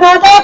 Canada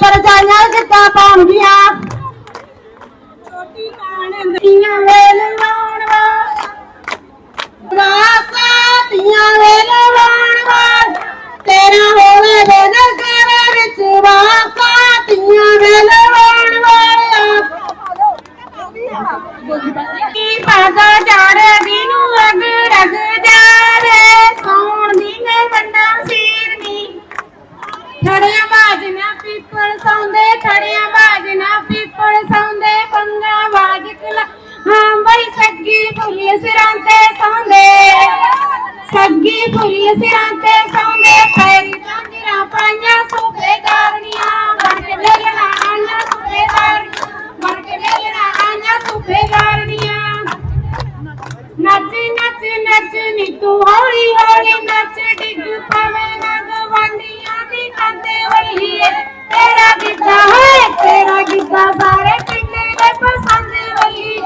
ਨੱਚ ਨੀ ਤੂੰ ਹੌਲੀ ਹੌਲੀ ਨੱਚ ਡਿੱਗ ਪਵੇ ਨਾ ਗਵਾਂਡੀਆਂ ਦੀ ਕੰਦੇ ਵੱਲੀਏ ਤੇਰਾ ਗਿੱਧਾ ਹੈ ਤੇਰਾ ਗਿੱਧਾ ਸਾਰੇ ਪਿੰਡ ਦੇ ਪਸੰਦ ਵੱਲੀ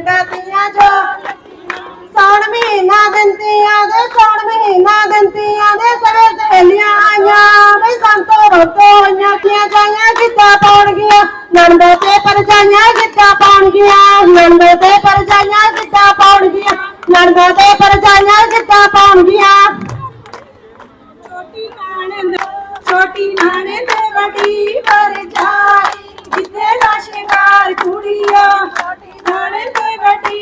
ਦੇ ਪਿੰਡਾਂ ਜੋ। ਸੌਣ ਮਹੀਨਾ ਗੰਤੀਆਂ ਦੇ, ਸੌਣ ਮਹੀਨਾ ਗੰਤੀਆਂ ਦੇ ਸਵੇ ਸਹੇਲੀਆਂ ਆਈਆਂ ਬਈ ਸੰਤੋ ਰੋਤੋ ਹੋਈਆਂ ਕੀਆਂ ਜਾਈਆਂ, ਗਿੱਧਾ ਪਾਉਣਗੀਆਂ ਨੰਦੇ ਤੇ ਪਰਜਾਈਆਂ ਗਿੱਧਾ ਪਾਉਣਗੀਆਂ ਨੰਦੇ ਤੇ ਪਰਜਾਈਆਂ ਗਿੱਧਾ ਪਾਉਣਗੀਆਂ ਨੰਦੇ ਤੇ ਪਰਜਾਈਆਂ ਗਿੱਧਾ ਪਾਉਣਗੀਆਂ ਛੋਟੀ ਕਾਣ ਛੋਟੀ ਨਾਣੇ ਦੇ ਵੱਡੀ ਪਰ ਜਾਈ ਦਾ ਸ਼ਿੰਗਾਰ ਕੁੜੀਆ। ਛੋਟੀ ਨਾਣੇ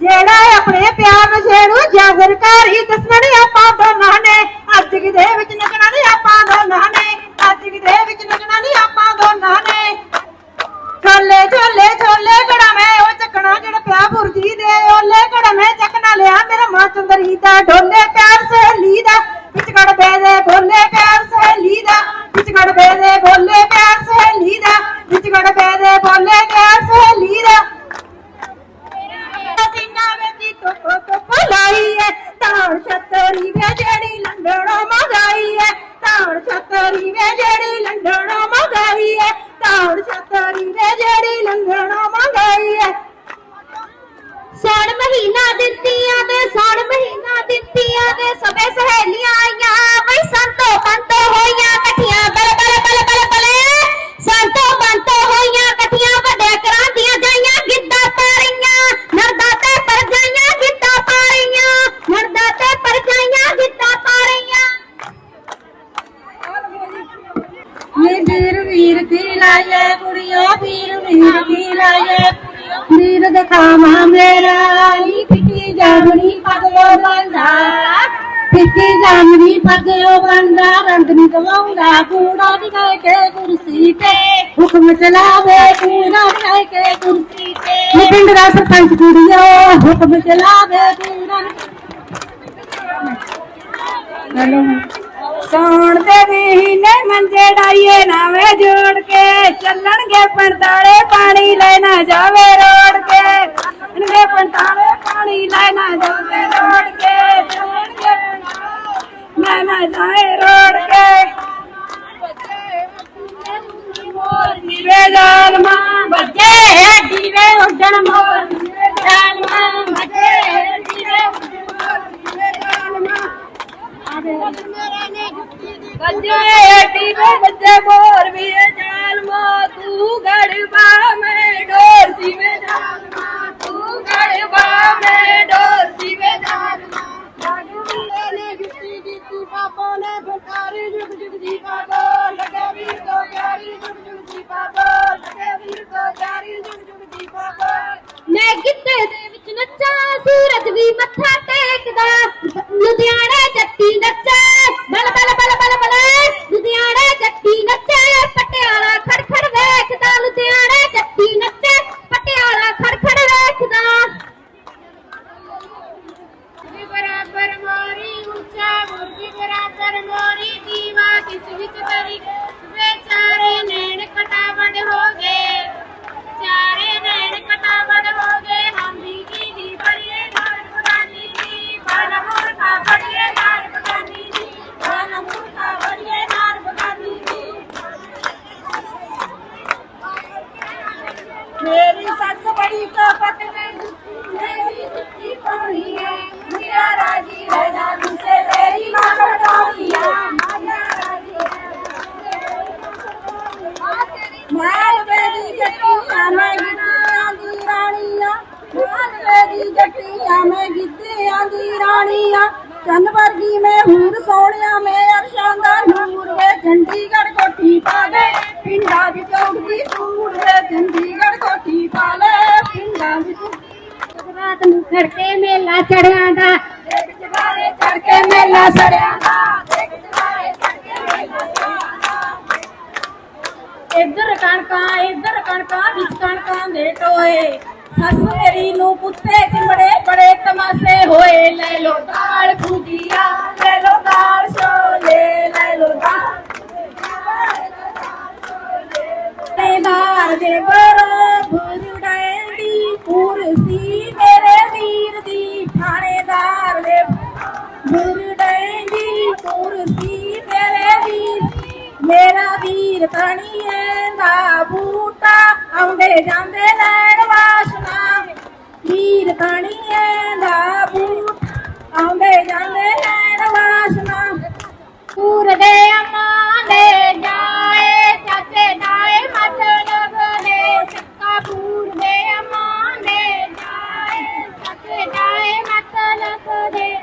ਜਿਹੜਾ ਆਪਣੇ ਪਿਆਰ ਨਸ਼ੇ ਨੂੰ ਜਾਗਰ ਕਰੀ ਦੱਸਣ ਆਪਾਂ ਦੋਨਾਂ ਨੇ। ਅੱਜ ਕਿਦੇ ਵਿੱਚ ਨਗਣਾ ਨਹੀਂ ਆਪਾਂ ਦੋਨਾਂ ਨੇ। ਅੱਜ ਕਿਦੇ ਵਿੱਚ ਨਗਣਾ ਨਹੀਂ ਆਪਾਂ ਦੋਨਾਂ ਨੇ। ਛੋਲੇ ਛੋਲੇ ਛੋਲੇ ਕੜਾ ਮੈਂ ਉਹ ਚੱਕਣਾ ਜਿਹੜਾ ਪਿਆ ਬੁਰਜੀ ਦੇ। ਓਲੇ ਘੜਾ ਮੈਂ ਚੱਕਣਾ ਲਿਆ। ਮੇਰਾ ਮਾਂ ਚੰਦਰੀ ਦਾ ਢੋਲੇ ਪਿਆਰ ਸਹੇਲੀ ਦਾ। ਸਭੇ ਸਹੇਲੀਆਂ ਪਿੱਟੀ ਜਾਮਣੀ ਪਗਲੋ ਬੰਦਾ ਰੰਗ ਨੀ ਗਵਾਉਂਦਾ ਕੂੜਾ ਦਿਖਾਏ ਕੇ ਕੁਰਸੀ ਤੇ। ਹੁਕਮ ਚਲਾਵੇ ਕੂੜਾ ਦਿਖਾਏ ਕੇ ਕੁਰਸੀ ਤੇ। ਨੀ ਪਿੰਡ ਦਾ ਸਰਪੰਚ ਕੁੜੀਓ ਹੁਕਮ ਚਲਾਵੇ ਕੂੜਾ। ਹੈਲੋ। ਸੌਣ ਦੇ ਮਹੀਨੇ ਮੰਜੇ ਡਾਈਏ ਨਾਵੇਂ ਜੋੜ ਕੇ, ਚੱਲਣਗੇ ਪੰਤਾਲੇ ਪਾਣੀ ਲੈ ਨਾ ਜਾਵੇ ਰੋੜ ਕੇ। ਚੱਲਣਗੇ ਪੰਤਾਲੇ ਪਾਣੀ ਲੈ ਨਾ ਜਾਵੇ ਰੋੜ ਕੇ। ਚੱਲਣਗੇ ਲੈ ਨਾ ਜਾਏ ਰੋੜ ਕੇ। ਦੀਵੇ ਜਾਲਮਾ ਬੱਜੇ ਦੀਵੇ ਉੱਡਣ ਮੋਰ ਦੀਵੇ ਜਾਲਮਾ ਬੱਜੇ ਦੀਵੇ ਉੱਡਣ ਮੋਰ ਦੀਵੇ ਜਾਲਮਾ। ਵੱਜੇ ਟੀਵੇ ਵੱਜੇ ਮੋਰ ਵੀ ਜਾਲ ਮਾ ਤੂੰ ਗੜਬਾ, ਮੈਂ ਡੋਰ ਸੀ ਮੈਂ ਜਾਲ ਮਾ ਤੂੰ ਗੜਬਾ, ਮੈਂ ਡੋਰ ਸੀ ਮੈਂ ਜਾਲ ਮਾ ਲਾਗੂ ਨੇ ਗਿੱਤੀ ਗਿੱਤੀ ਪਾਪੋ ਨੇ ਬਟਾਰੀ ਜੁਗ ਜੁਗ ਦੀ ਪਾਪੋ ਲਗਾ ਵੀ ਤੋ ਪਿਆਰੀ, ਜੁਗ ਜੁਗ ਦੀ ਪਾਪੋ ਲਗਾ ਵੀ ਤੋ ਪਿਆਰੀ, ਜੁਗ ਜੁਗ ਦੀ ਪਾਪੋ ਮੈਂ ਗਿੱਤੇ ਦੇ ਵਿੱਚ ਨੱਚਾ, ਸੂਰਜ ਵੀ ਮੱਥਾ ਕਿਸ ਵਿੱਚ ਤਰੀ ਵਿਚਾਰੇ ਨੈਣ ਕਟਾਵੜ ਹੋ ਗਏ। ਚਾਰੇ ਨੈਣ ਕਟਾਵੜ ਹੋ ਗਏ। ਹਮ ਵੀ ਕੀ ਦੀ ਬੜੀਏ ਨਾਰ ਬਗਾਨੀ ਦੀ ਬਨ ਮੁਰਖਾ ਬੜੀਏ ਨਾਰ ਬਗਾਨੀ ਦੀ ਬਨ ਮੁਰਖਾ ਬੜੀਏ ਨਾਰ ਬਗਾਨੀ ਦੀ ਮੇਰੀ ਸੱਸ ਬੜੀ ਕਾਪਤ ਨੇ ਮੇਰੀ ਜੁੱਤੀ ਪਾਉਣੀ ਹੈ ਮੇਰਾ ਰਾਜੀ ਹੈ ਨਾ ਤੁਸੇ ਤੇਰੀ ਮਾਂ ਕਟਾਉਣੀ ਹੈ ਮਾਇਆ ਰਾਜੀ ਮਾਲ ਮੇਰੀ ਜੱਟੀਆਂ ਮੈਂ ਗਿੱਧਿਆਂ ਦੀ ਰਾਣੀਆਂ ਮਾਲ ਮੇਰੀ ਜੱਟੀਆਂ ਮੈਂ ਦੀ ਰਾਣੀਆਂ ਚੰਨ ਵਰਗੀ ਮੈਂ ਹੂਰ ਸੋਹਣਿਆ ਮੈਂ ਅਰਸ਼ਾਂ ਦਾ ਨੂਰ ਵੇ ਚੰਡੀਗੜ੍ਹ ਕੋਠੀ ਪਾ ਦੇ ਪਿੰਡਾਂ ਵਿੱਚ ਉੱਡਦੀ ਸੂਰ ਵੇ। ਚੰਡੀਗੜ੍ਹ ਕੋਠੀ ਪਾ ਲੈ ਪਿੰਡਾਂ ਵਿੱਚ ਰਾਤ ਨੂੰ ਖੜਕੇ ਮੇਲਾ ਚੜਿਆਂ ਦਾ। ਦੇਖ ਜਵਾਰੇ ਚੜ ਕੇ ਮੇਲਾ ਸੜਿਆ ਦਾ। ਦੇਖ ਜਵਾਰੇ ਚੜ ਕੇ ਮੇਲਾ ਸੜਿਆ ਦਾ। ਇੱਧਰ ਕਣਕਾਂ ਇੱਧਰ ਕਣਕਾਂ ਵਿੱਚ ਕਣਕਾਂ ਦੇ ਟੋਏ। ਸੱਸ ਮੇਰੀ ਨੂੰ ਪੁੱਤੇ ਚਿਮੜੇ ਬੜੇ ਤਮਾਸ਼ੇ ਹੋਏ। ਲੈ ਲੋ ਦਾਲ ਭੁਜੀਆ, ਲੈ ਲੋ ਦਾਲ ਛੋਲੇ, ਲੈ ਲੋ ਦਾਲ ਤੇਦਾਰ ਦੇ ਬਰੋ ਬੁਰੜਾਂ ਦੀ ਕੁਰਸੀ ਮੇਰੇ ਵੀਰ ਦੀ, ਥਾਣੇਦਾਰ ਦੇ ਬੁਰੜਾਂ ਦੀ ਕੁਰਸੀ ਮੇਰੇ ਵੀਰ ਮੇਰਾ ਵੀਰ ਤਣੀਏ ਦਾ ਬੂਟਾ ਆਉਂਦੇ ਜਾਂਦੇ ਲੈਣ ਵਾਸਨਾ। ਵੀਰ ਤਣੀਏ ਦਾ ਬੂਟਾ ਆਉਂਦੇ ਜਾਂਦੇ ਲੈਣ ਵਾਸਨਾ। ਪੂਰ ਦੇ ਅਮਾਂ ਦੇ ਜਾਏ, ਚਾਚੇ ਨਾਏ ਮਤਲਬ ਦੇ ਸਿੱਕਾ ਪੂਰ ਦੇ ਅਮਾਂ ਦੇ ਜਾਏ, ਚਾਚੇ ਨਾਏ ਮਤਲਬ ਦੇ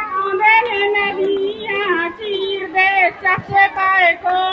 ਆਉਂਦੇ ਨੇ ਨਦੀਆਂ ਚੀਰ ਦੇ ਚਾਚੇ ਪਾਏ ਕੋ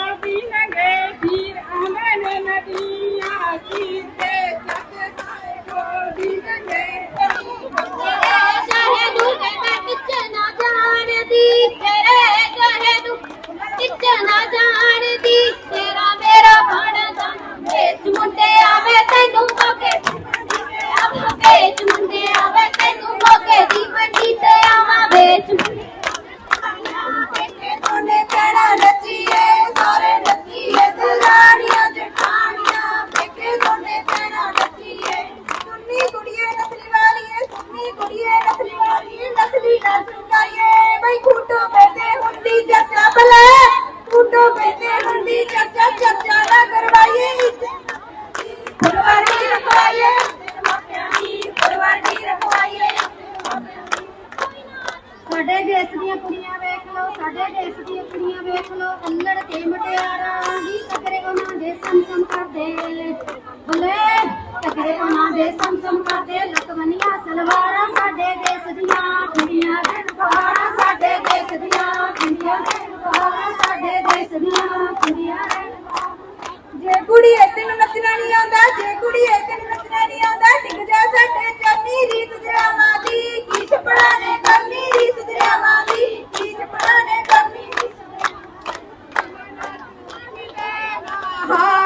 ਹਾਂ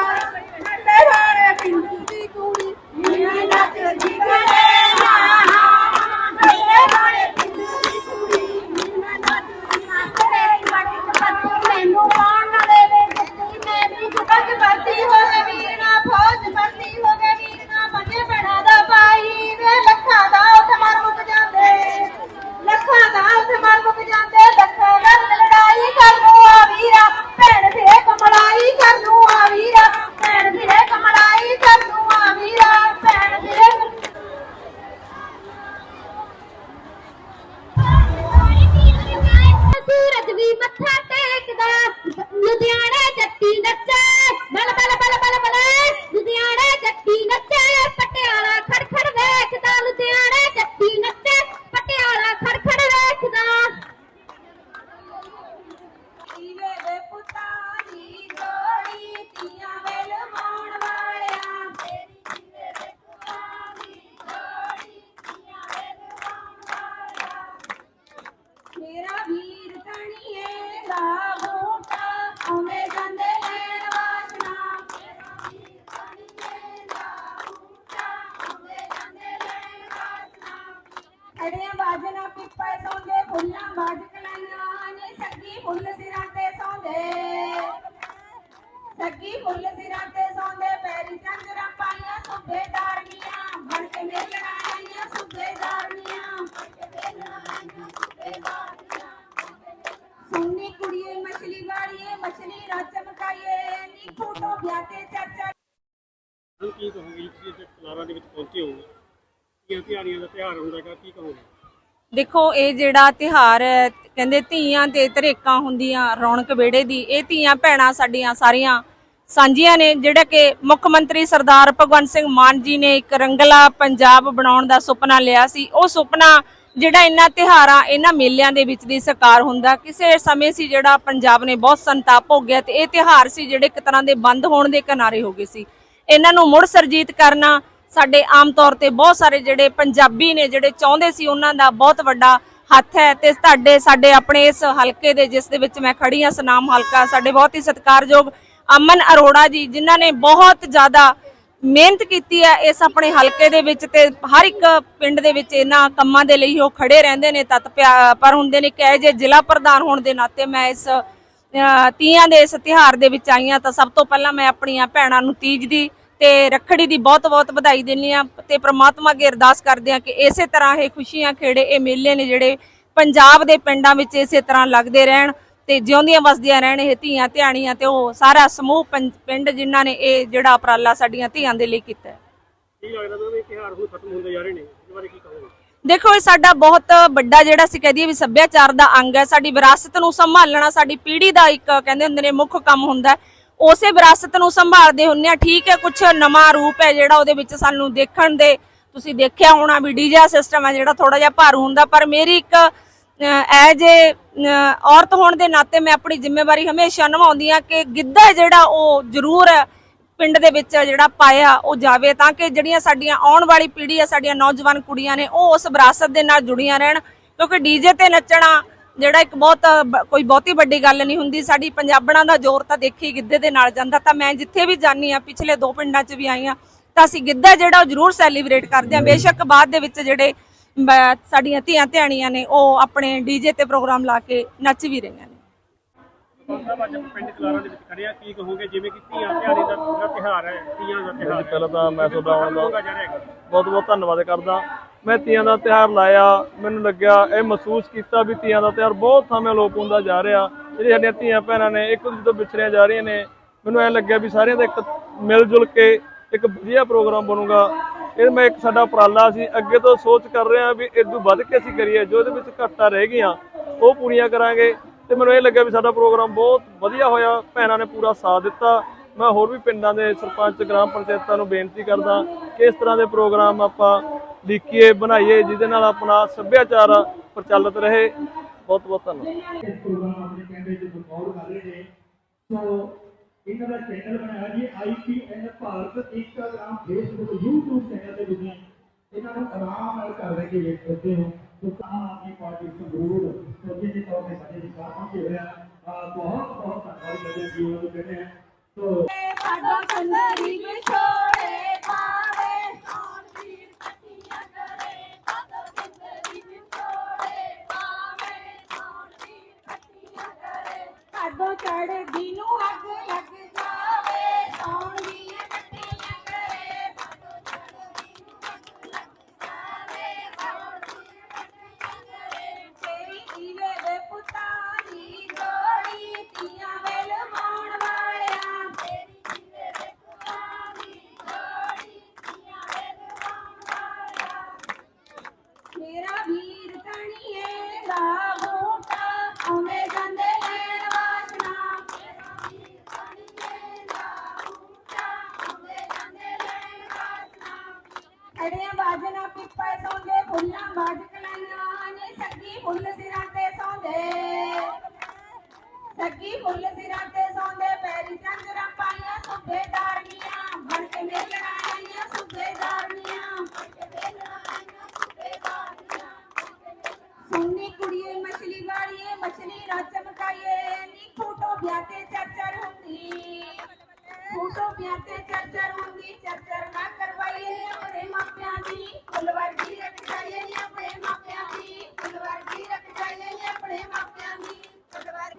ਪਹੁੰਚੇ ਹੋ ਕੀ ਤਿਹਾਰੀਆਂ ਦਾ ਤਿਉਹਾਰ ਹੁੰਦਾ ਹੈਗਾ? ਕੀ ਕਹੋਗੇ? ਦੇਖੋ, ਇਹ ਜਿਹੜਾ ਤਿਹਾਰ ਹੈ, ਕਹਿੰਦੇ ਧੀਆਂ ਤੇ ਧਰੇਕਾਂ ਹੁੰਦੀਆਂ, ਰੌਣਕ ਵਿਹੜੇ ਦੀ, ਇਹ ਧੀਆਂ ਭੈਣਾਂ ਸਾਡੀਆਂ ਸਾਰੀਆਂ ਸਾਂਝੀਆਂ ਨੇ, ਜਿਹੜਾ ਕਿ ਮੁੱਖ ਮੰਤਰੀ ਸਰਦਾਰ ਭਗਵੰਤ ਸਿੰਘ ਮਾਨ ਜੀ ਨੇ ਇੱਕ ਰੰਗਲਾ ਪੰਜਾਬ ਬਣਾਉਣ ਦਾ ਸੁਪਨਾ ਲਿਆ ਸੀ। ਉਹ ਸੁਪਨਾ ਜਿਹੜਾ ਇਹਨਾਂ ਤਿਹਾਰਾਂ ਇਹਨਾਂ ਮੇਲਿਆਂ ਦੇ ਵਿੱਚ ਦੀ ਸਾਕਾਰ ਹੁੰਦਾ। ਕਿਸੇ ਸਮੇਂ ਸੀ ਜਿਹੜਾ ਪੰਜਾਬ ਨੇ ਬਹੁਤ ਸੰਤਾਪ ਹੋ ਗਿਆ ਤੇ ਇਹ ਤਿਹਾਰ ਸੀ ਜਿਹੜੇ ਇੱਕ ਤਰ੍ਹਾਂ ਦੇ ਬੰਦ ਹੋਣ ਦੇ ਕਿਨਾਰੇ ਹੋ ਗਏ ਸੀ। ਇਹਨਾਂ ਨੂੰ ਮੁੜ ਸਰਜੀਤ ਕਰਨਾ ਸਾਡੇ ਆਮ ਤੌਰ ਤੇ ਬਹੁਤ ਸਾਰੇ ਜਿਹੜੇ ਪੰਜਾਬੀ ਨੇ, ਜਿਹੜੇ ਚਾਹੁੰਦੇ ਸੀ ਉਹਨਾਂ ਦਾ ਬਹੁਤ ਵੱਡਾ ਹੱਥ ਹੈ ਤੇ ਤੁਹਾਡੇ, ਸਾਡੇ ਆਪਣੇ ਇਸ ਹਲਕੇ ਦੇ ਜਿਸ ਦੇ ਵਿੱਚ ਮੈਂ ਖੜੀ ਹਾਂ ਸਨਾਮ ਹਲਕਾ ਸਾਡੇ ਬਹੁਤ ਹੀ ਸਤਿਕਾਰਯੋਗ ਅਮਨ ਅਰੋੜਾ ਜੀ, ਜਿਨ੍ਹਾਂ ਨੇ ਬਹੁਤ ਜ਼ਿਆਦਾ ਮਿਹਨਤ ਕੀਤੀ ਹੈ ਇਸ ਆਪਣੇ ਹਲਕੇ ਦੇ ਵਿੱਚ ਤੇ ਹਰ ਇੱਕ ਪਿੰਡ ਦੇ ਵਿੱਚ ਇਹਨਾਂ ਕੰਮਾਂ ਦੇ ਲਈ ਉਹ ਖੜੇ ਰਹਿੰਦੇ ਨੇ, ਤਤ ਪਿਆ- ਪਰ ਹੁੰਦੇ ਨੇ ਕਹੇ ਜੇ ਜ਼ਿਲ੍ਹਾ ਪ੍ਰਧਾਨ ਹੋਣ ਦੇ ਨਾਤੇ ਮੈਂ ਇਸ ਤੀਆਂ ਦੇ ਇਸ ਤਿਹਾਰ ਦੇ ਵਿੱਚ ਆਈਆਂ ਤਾਂ ਸਭ ਤੋਂ ਪਹਿਲਾਂ ਮੈਂ ਆਪਣੀਆਂ ਭੈਣਾਂ ਨੂੰ ਤੀਜ ਦੀ ਤੇ ਰੱਖੜੀ ਦੀ ਬਹੁਤ-ਬਹੁਤ ਵਧਾਈ ਦਿੰਦੀ ਆ ਤੇ ਪ੍ਰਮਾਤਮਾ ਅੱਗੇ ਅਰਦਾਸ ਕਰਦੇ ਆ ਕਿ ਇਸੇ ਤਰ੍ਹਾਂ ਇਹ ਖੁਸ਼ੀਆਂ ਖੇੜੇ ਇਹ ਮੇਲੇ ਨੇ ਜਿਹੜੇ ਪੰਜਾਬ ਦੇ ਪਿੰਡਾਂ ਵਿੱਚ ਇਸੇ ਤਰ੍ਹਾਂ ਲੱਗਦੇ ਰਹਿਣ ਤੇ ਜਿਉਂਦੀਆਂ ਵਸਦੀਆਂ ਰਹਿਣ ਇਹ ਧੀਆਂ ਧਿਆਣੀਆਂ ਤੇ ਉਹ ਸਾਰਾ ਸਮੂਹ ਪਿੰਡ ਜਿਨ੍ਹਾਂ ਨੇ ਇਹ ਜਿਹੜਾ ਉਪਰਾਲਾ ਸਾਡੀਆਂ ਧੀਆਂ ਦੇ ਲਈ ਕੀਤਾ ਕੀ ਲੱਗਦਾ ਮੈਮ ਇਹ ਤਿਉਹਾਰ ਹੁਣ ਖਤਮ ਹੁੰਦੇ ਜਾ ਰਹੇ ਨੇ? ਇਸ ਬਾਰੇ ਕੀ ਕਹੋਗੇ? ਦੇਖੋ ਇਹ ਸਾਡਾ ਬਹੁਤ ਵੱਡਾ ਜਿਹੜਾ ਸੀ ਕਹਦੀਏ ਵੀ ਸੱਭਿਆਚਾਰ ਦਾ ਅੰਗ ਹੈ ਸਾਡੀ ਵਿਰਾਸਤ ਨੂੰ ਸੰਭਾਲਣਾ ਸਾਡੀ ਪੀੜ੍ਹੀ ਦਾ ਇੱਕ ਕਹਿੰਦੇ ਹੁੰਦੇ ਨੇ ਮੁੱਖ ਕੰਮ ਹੁੰਦਾ ਹੈ। ਉਸੇ ਵਿਰਾਸਤ ਨੂੰ ਸੰਭਾਲਦੇ ਹੁੰਨੇ ਆ। ਠੀਕ ਹੈ ਕੁਝ ਨਵਾਂ ਰੂਪ ਹੈ ਜਿਹੜਾ ਉਹਦੇ ਵਿੱਚ ਸਾਨੂੰ ਦੇਖਣ ਦੇ, ਤੁਸੀਂ ਦੇਖਿਆ ਹੋਣਾ ਵੀ ਡੀਜਾ ਸਿਸਟਮ ਹੈ ਜਿਹੜਾ ਥੋੜਾ ਜਿਹਾ ਭਾਰੂ ਹੁੰਦਾ, ਪਰ ਮੇਰੀ ਇੱਕ ਐਜ ਏ ਔਰਤ ਹੋਣ ਦੇ ਨਾਤੇ ਮੈਂ ਆਪਣੀ ਜ਼ਿੰਮੇਵਾਰੀ ਹਮੇਸ਼ਾ ਨਿਭਾਉਂਦੀ ਆ ਕਿ ਗਿੱਧਾ ਜਿਹੜਾ ਉਹ ਜ਼ਰੂਰ ਪਿੰਡ ਦੇ ਵਿੱਚ ਜਿਹੜਾ ਪਾਇਆ, ਉਹ ਜਾਵੇ ਤਾਂ ਕਿ ਜਿਹੜੀਆਂ ਸਾਡੀਆਂ ਆਉਣ ਵਾਲੀ ਪੀੜ੍ਹੀ ਆ ਸਾਡੀਆਂ ਨੌਜਵਾਨ ਕੁੜੀਆਂ ਨੇ, ਉਹ ਉਸ ਵਿਰਾਸਤ ਦੇ ਨਾਲ ਜੁੜੀਆਂ ਰਹਿਣ। ਕਿਉਂਕਿ ਡੀਜੇ ਤੇ ਨੱਚਣਾ ਜਿਹੜਾ ਇੱਕ ਬਹੁਤ ਕੋਈ ਬਹੁਤੀ ਵੱਡੀ ਗੱਲ ਨਹੀਂ ਹੁੰਦੀ ਸਾਡੀ ਪੰਜਾਬਣਾਂ ਦਾ ਜ਼ੋਰ ਤਾਂ ਦੇਖੀ ਗਿੱਧੇ ਦੇ ਨਾਲ ਜਾਂਦਾ ਤਾਂ ਮੈਂ ਜਿੱਥੇ ਵੀ ਜਾਨੀ ਆ ਪਿਛਲੇ ਦੋ ਪਿੰਡਾਂ 'ਚ ਵੀ ਆਈ ਆ ਤਾਂ ਅਸੀਂ ਗਿੱਧਾ ਜਿਹੜਾ ਉਹ ਜ਼ਰੂਰ ਸੈਲੀਬ੍ਰੇਟ ਕਰਦੇ ਆ ਬੇਸ਼ੱਕ ਬਾਅਦ ਦੇ ਵਿੱਚ ਜਿਹੜੇ ਸਾਡੀਆਂ ਧੀਆਂ ਧਿਆਣੀਆਂ ਨੇ ਉਹ ਆਪਣੇ ਡੀਜੇ ਤੇ ਪ੍ਰੋਗਰਾਮ ਲਾ ਕੇ ਨੱਚ ਵੀ ਰਹੀਆਂ ਨੇ। ਪਹਿਲਾਂ ਤਾਂ ਮੈਂ ਤੁਹਾਡਾ ਆਉਣ ਦਾ ਬਹੁਤ ਬਹੁਤ ਧੰਨਵਾਦ ਕਰਦਾ। ਮੈਂ ਤੀਆਂ ਦਾ ਤਿਉਹਾਰ ਲਾਇਆ, ਮੈਨੂੰ ਲੱਗਿਆ, ਇਹ ਮਹਿਸੂਸ ਕੀਤਾ ਵੀ ਤੀਆਂ ਦਾ ਤਿਉਹਾਰ ਬਹੁਤ ਸਮੇਂ ਲੋਪ ਹੁੰਦਾ ਜਾ ਰਿਹਾ। ਜਿਹੜੀ ਸਾਡੀਆਂ ਧੀਆਂ ਭੈਣਾਂ ਨੇ, ਇੱਕ ਦੂਜੇ ਤੋਂ ਵਿਛੜੀਆਂ ਜਾ ਰਹੀਆਂ ਨੇ, ਮੈਨੂੰ ਐ ਲੱਗਿਆ ਵੀ ਸਾਰਿਆਂ ਦਾ ਇੱਕ ਮਿਲ ਜੁਲ ਕੇ ਇੱਕ ਵਧੀਆ ਪ੍ਰੋਗਰਾਮ ਬਣੂਗਾ। ਇਹ ਮੈਂ ਇੱਕ ਸਾਡਾ ਉਪਰਾਲਾ ਸੀ, ਅੱਗੇ ਤੋਂ ਸੋਚ ਕਰ ਰਿਹਾ ਵੀ ਇਦੋਂ ਵੱਧ ਕੇ ਅਸੀਂ ਕਰੀਏ, ਜੋ ਇਹਦੇ ਵਿੱਚ ਘਾਟਾਂ ਰਹਿ ਗਈਆਂ, ਉਹ ਪੂਰੀਆਂ ਕਰਾਂਗੇ। ਤੇ ਮੈਨੂੰ ਇਹ ਲੱਗਿਆ ਵੀ ਸਾਡਾ ਪ੍ਰੋਗਰਾਮ ਬਹੁਤ ਵਧੀਆ ਹੋਇਆ, ਭੈਣਾਂ ਨੇ ਪੂਰਾ ਸਾਥ ਦਿੱਤਾ। ਮੈਂ ਹੋਰ ਵੀ ਪਿੰਡਾਂ ਦੇ ਸਰਪੰਚ, ਗ੍ਰਾਮ ਪੰਚਾਇਤਾਂ ਨੂੰ ਬੇਨਤੀ ਕਰਦਾ ਕਿ ਇਸ ਤਰ੍ਹਾਂ ਦੇ ਪ੍ਰੋਗਰਾਮ ਆਪਾਂ ਲਿਖੀਏ ਬਣਾਈਏ ਜਿਹਦੇ ਨਾਲ ਆਪਣਾ ਸੱਭਿਆਚਾਰ ਪ੍ਰਚਲਿਤ ਰਹੇ। ਬਹੁਤ ਬਹੁਤ ਧੰਨਵਾਦ। ਇਸ ਪ੍ਰੋਗਰਾਮ ਆਪਣੇ ਕੈਂਪੇ ਚ ਰਿਕਾਰਡ ਕਰ ਰਹੇ ਨੇ। ਸੋ ਇਹਨਾਂ ਦਾ ਚੈਨਲ ਬਣਾਇਆ ਜੀ IPN Bharat Instagram Facebook YouTube channel ਤੇ ਤੁਸੀਂ ਇਹਨਾਂ ਨੂੰ ਆਰਾਮ ਨਾਲ ਘਰ ਰਹਿ ਕੇ ਵੇਖ ਸਕਦੇ ਹੋ। ਸੋ ਤਾਂ ਆਪਣੀ ਪਾਰਟੀ ਸੰਗਰੂਰ ਸੋਝੇ ਦੇ ਤੌਰ ਤੇ ਸਾਡੇ ਵਿਚਾਰ ਪਹੁੰਚੇ ਹੋਇਆ ਅਹ ਬਹੁਤ ਬਹੁਤ ਧੰਨਵਾਦ ਕਰਦੇ ਹਾਂ ਜੀ ਉਹਨਾਂ ਨੂੰ ਕਹਿੰਦੇ ਹਾਂ ਸੋ ਸਾਡਾ ਸੁੰਦਰੀ ਵਿਛੋੜੇ ਪਾਵੇ ਸੋਨ ਦੀ ਕੱਟੀਆਂ ਕਰੇ ਸਾਡਾ ਸੁੰਦਰੀ ਵਿਛੋੜੇ ਪਾਵੇ ਸੋਨ ਦੀ ਕੱਟੀਆਂ ਕਰੇ ਸਾਡੋ ਚੜਦੀ ਅੱਗ ਲੱਗ ਜਾਵੇ ਸੋਨ ਦੀਆਂ ਕੱਟੀਆਂ ਕਰੇ ਸਾਡੋ ਚੜਦੀ ਨੂੰ ਅੱਗ ਲੱਗ ਜਾਵੇ ਸੋਨ ਦੀਆਂ ਕੱਟੀਆਂ ਕਰੇ। ਤੇਰੀ ਈਵੇ ਦੇ ਪੁੱਤਾਂ ਜੋੜੀ ਤੀਆਂ ਵੇਲ ਮਾਣ ਵਾਲਿਆ, ਤੇਰੀ ਈਵੇ ਦੇ ਪੁੱਤਾਂ ਜੋੜੀ ਤੀਆਂ ਵੇਲ ਮਾਣ ਵਾਲਿਆ। ਮੇਰਾ ਵੀਰ ਕਣੀਏ ਦਾ मछलीरा चमकाये नी फोटो ब्याते चरचर हुंदी। फोटो ब्याते चरचर हुंदी, चरचर ना करवाये अपने मापिया दी। फुलवर की रख जाये अपने मापिया दी। फुलवर की रख जाये अपने मापिया दी।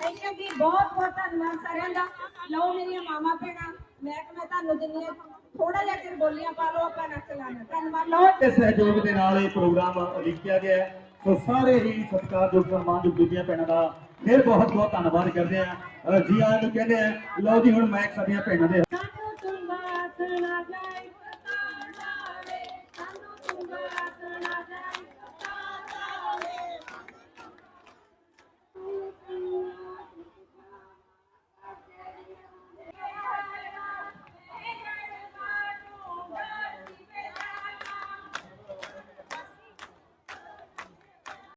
ਭਈਆ ਜੀ ਬਹੁਤ ਬਹੁਤ ਧੰਨਵਾਦ ਸਾਰਿਆਂ ਦਾ। ਲਓ ਮੇਰੀਆਂ ਮਾਮਾ ਭੈਣਾਂ, ਮੈਂ ਕਿ ਮੈਂ ਤੁਹਾਨੂੰ ਦਿੰਨੀ ਆ ਥੋੜਾ ਜਿਹਾ ਚਿਰ ਬੋਲੀਆਂ ਪਾ ਲਓ, ਆਪਾਂ ਨੱਚ ਲਾਣਾ ਧੰਨਵਾਦ। ਲਓ ਤੇ ਸਹਿਯੋਗ ਦੇ ਨਾਲ ਇਹ ਪ੍ਰੋਗਰਾਮ ਉਲੀਕਿਆ ਗਿਆ ਹੈ। ਸੋ ਸਾਰੇ ਹੀ ਸਤਿਕਾਰਯੋਗ ਸਨਮਾਨਯੋਗ ਬੀਬੀਆਂ ਭੈਣਾਂ ਦਾ ਫਿਰ ਬਹੁਤ ਬਹੁਤ ਧੰਨਵਾਦ ਕਰਦੇ ਆ ਜੀ ਆਇਆਂ ਨੂੰ ਕਹਿੰਦੇ ਆ ਲਓ ਜੀ, ਹੁਣ ਮੈਂ ਸਾਡੀਆਂ ਭੈਣਾਂ ਦੇ